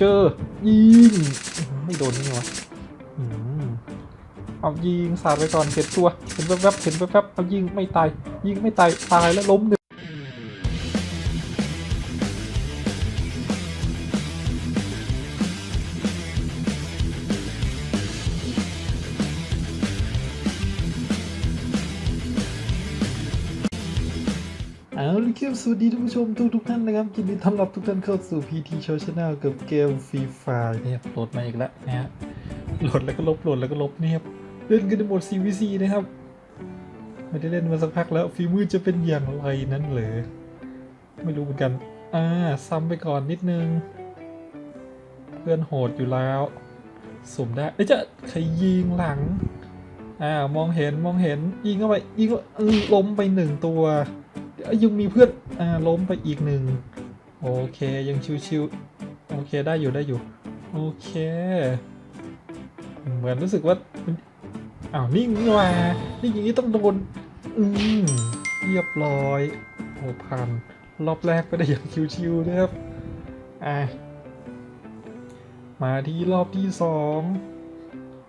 เจอยิงไม่โดนนี่วะเอายิงสาดไปก่อนเห็นตัวเห็นแวบๆเห็นแวบๆเอายิงไม่ตายยิงไม่ตายตายแล้วล้มหนึ่ง เอาละครับสวัสดีท่านผู้ชมทุกทุกท่านนะครับยินดีต้อนรับทุกท่านเข้าสู่ PT Show Channel กับเกมฟรีไฟเนี่ยโหลดมาอีกแล้วนะฮะโหลดแล้วก็ลบโหลดแล้วก็ลบเนี่ยเล่นกันในโหมด CVC นะครับ ไม่ได้เล่นมาสักพักแล้วฝีมือจะเป็นอย่างไรนั้นเหรอไม่รู้เหมือนกัน อ่า ซ้ำไปก่อนนิดนึง เพื่อนโหดอยู่แล้วสมได้เอ้ยจะใครยิงหลังอ่ามองเห็นมองเห็นยิงเข้าไปยิงเข้าเออล้มไปหนึ่งตัว ยังมีเพื่อนอ่าล้มไปอีกหนึ่งโอเคยังชิวๆโอเคได้อยู่ได้อยู่โอเค เหมือนรู้สึกว่าอ้าวนิ่งนี่ว่านิ่อย่างนี้ต้องโดนอืมเรียบร้อยโอ้ผ่านรอบแรกไปได้อย่างชิวๆนะครับอะมาที่รอบที่สอง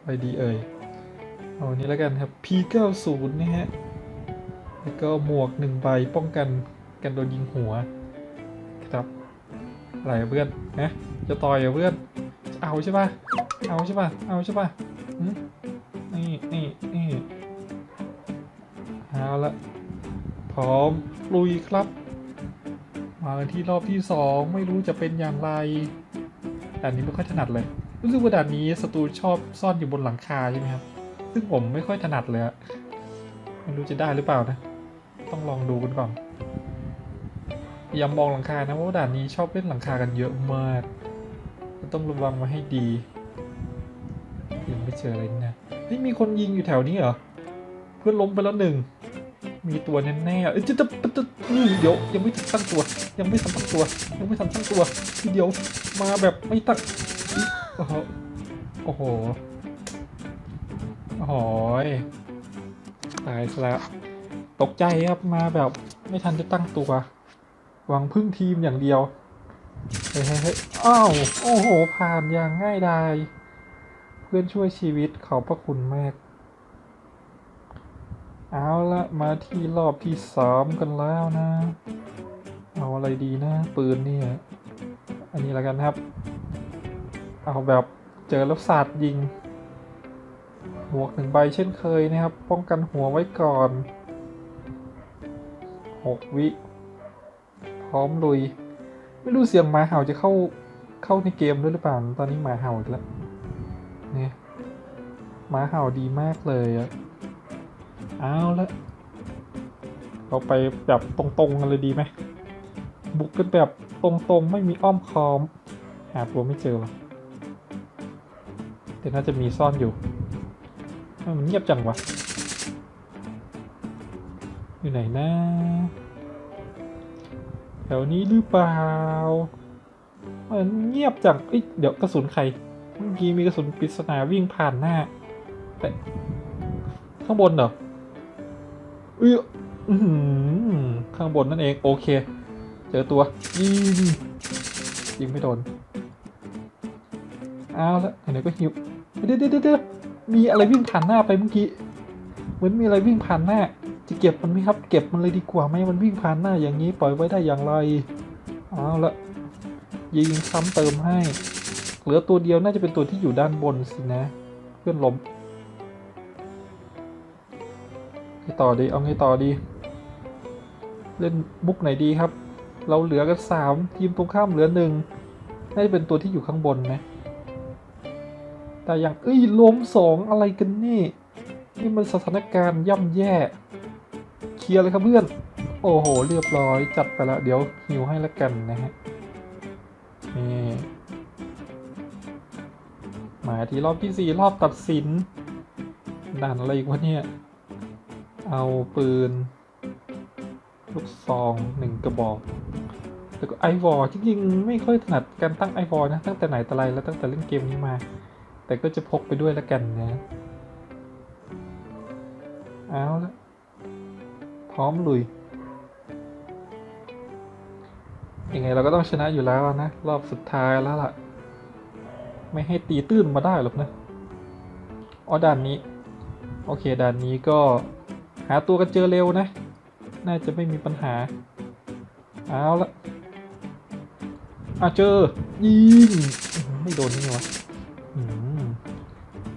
ไปดีเอ่ยเอาอันนี้แล้วกันครับ P90 นะฮะ แล้วก็หมวกหนึ่งใบป้องกันกันโดนยิงหัว ครับอะไรเพื่อนนะจะต่อยอะเพื่อนจะเอาใช่ป่ะเอาใช่ป่ะเอาใช่ป่ะนี่นี่นี่เอาละพร้อมลุยครับ มาที่รอบที่สองไม่รู้จะเป็นอย่างไรด่นนี้ไม่ค่อยถนัดเลย รู้สึกว่าด่านนี้ศัตรูชอบซ่อนอยู่บนหลังคาใช่ไหมครับ ซึ่งผมไม่ค่อยถนัดเลยอะไม่รู้จะได้หรือเปล่านะ ต้องลองดูกันก่อนยายามองหลังคานะเพราะว่าด่านนี้ชอบเล่นหลังคากันเยอะมากต้องระวังมาให้ดียังไม่เจออะไรนี่นะเฮ้ยมีคนยิงอยู่แถวนี้เหรอเพื่อนล้มไปแล้วหนึ่งมีตัวแน่ๆเอ้ยจะจะจะจะอื้อเดี๋ยวยังไม่ทันตั้งตัว ยังไม่ทันตั้งตัว ยังไม่ทันตั้งตัวทีเดียวมาแบบไม่ตั้งโอ้โหโอ้โหโอ้โหตายซะแล้ว ตกใจครับมาแบบไม่ทันจะตั้งตัว หวังพึ่งทีมอย่างเดียวเฮ้ยเฮ้ยเฮ้ยอ้าวโอ้โห ผ่านอย่างง่ายดายเพื่อนช่วยชีวิตขอบพระคุณมาก เอาละมาที่รอบที่สามกันแล้วนะ เอาอะไรดีนะ ปืนเนี่ย อันนี้แล้วกันครับ เอาแบบเจอแล้วสาดยิง หมวกหนึ่งใบเช่นเคยนะครับ ป้องกันหัวไว้ก่อน หกวิ พร้อมลุย ไม่รู้เสียงหมาเห่าจะเข้าเข้าในเกมด้วยหรือเปล่า ตอนนี้หมาเห่าอีกแล้วเนี่ยหมาเห่าดีมากเลยอะเอาละเราไปแบบตรงๆกันเลยดีไหมบุกกันแบบตรงๆ ไม่มีอ้อมคอม หาตัวไม่เจอหรอกแต่น่าจะมีซ่อนอยู่มันเงียบจังวะ อยู่ไหนนะ แถวนี้หรือเปล่า มันเงียบจังเอ้ยเดี๋ยวกระสุนใคร เมื่อกี้มีกระสุนปริศนาวิ่งผ่านหน้า แต่ข้างบนเหรอเอ้ยอื้อหือข้างบนนั่นเอง โอเค เจอตัวยิงยิงไม่โดนเอาละไหนๆก็หิวเดี๋ยวเดี๋ยวเดี๋ยวมีอะไรวิ่งผ่านหน้าไปเมื่อกี้ เหมือนมีอะไรวิ่งผ่านหน้า จะเก็บมันไหมครับ เก็บมันเลยดีกว่าไหมมันวิ่งผ่านหน้าอย่างนี้ปล่อยไว้ได้อย่างไรเอาละยิงซ้ำเติมให้ เหลือตัวเดียวน่าจะเป็นตัวที่อยู่ด้านบนสินะ เพื่อนล้มไงต่อดีเอาไงต่อดี เล่นมุกไหนดีครับ เราเหลือกันสามทีมตรงข้ามเหลือหนึ่งน่าจะเป็นตัวที่อยู่ข้างบนนะแต่อย่างเอ้ยล้มสองอะไรกันนี่ นี่มันสถานการณ์ย่ำแย่ เคลียร์เลยครับเพื่อน โอ้โห เรียบร้อยจัดไปแล้วเดี๋ยวหิวให้ละกันนะฮะ นี่ มาที่รอบที่สี่รอบตัดสินด่านอะไรอีกวะเนี่ย เอาปืน ลูกซองหนึ่งกระบอกแล้วก็ไอวอลจริงๆไม่ค่อยถนัดการตั้งไอวอลนะ ตั้งแต่ไหนแต่ไรแล้วตั้งแต่เล่นเกมนี้มา แต่ก็จะพกไปด้วยล้วกันนะ เอาละ พร้อมลุย ยังไงเราก็ต้องชนะอยู่แล้วนะ รอบสุดท้ายแล้วล่ะ ไม่ให้ตีตื้นมาได้หรอกนะอ๋อด่านนี้ โอเคด่านนี้ก็หาตัวกันเจอเร็วนะ น่าจะไม่มีปัญหา เอาละอะเจอ ยิง ไม่โดนนี่วะ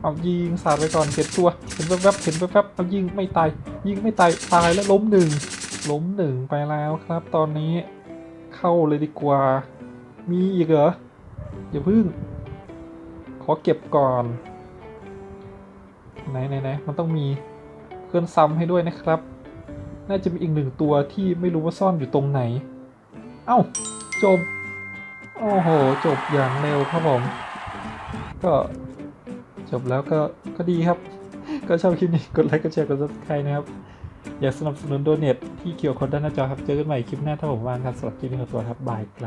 เอายิงสาดไปก่อนเห็นตัว เห็นแวบๆเห็นแวบๆเอายิงไม่ตาย ยิงไม่ตายตายแล้วล้มหนึ่งล้มหนึ่งไปแล้วครับ ตอนนี้เข้าเลยดีกว่า มีอีกเหรออย่าพึ่ง ขอเก็บก่อน ไหนไหนไหนมันต้องมีเคลื่อนซ้ำให้ด้วยนะครับ น่าจะมีอีกหนึ่งตัวที่ไม่รู้ว่าซ่อนอยู่ตรงไหน เอ้า จบ โอ้โห จบอย่างเร็วครับผม ก็จบแล้วก็ก็ดีครับ ก็ชอบคลิปนี้กดไลค์กดแชร์กดซับสไคร b e นะครับ อยากสนับสนุนโดเนทที่เกี่ยวคนด้านหน้าจอครับ เจอกันใหม่คลิปหน้าถ้าผมว่างครับสำหรับคลิปนี้ขอตัวครับบายครับ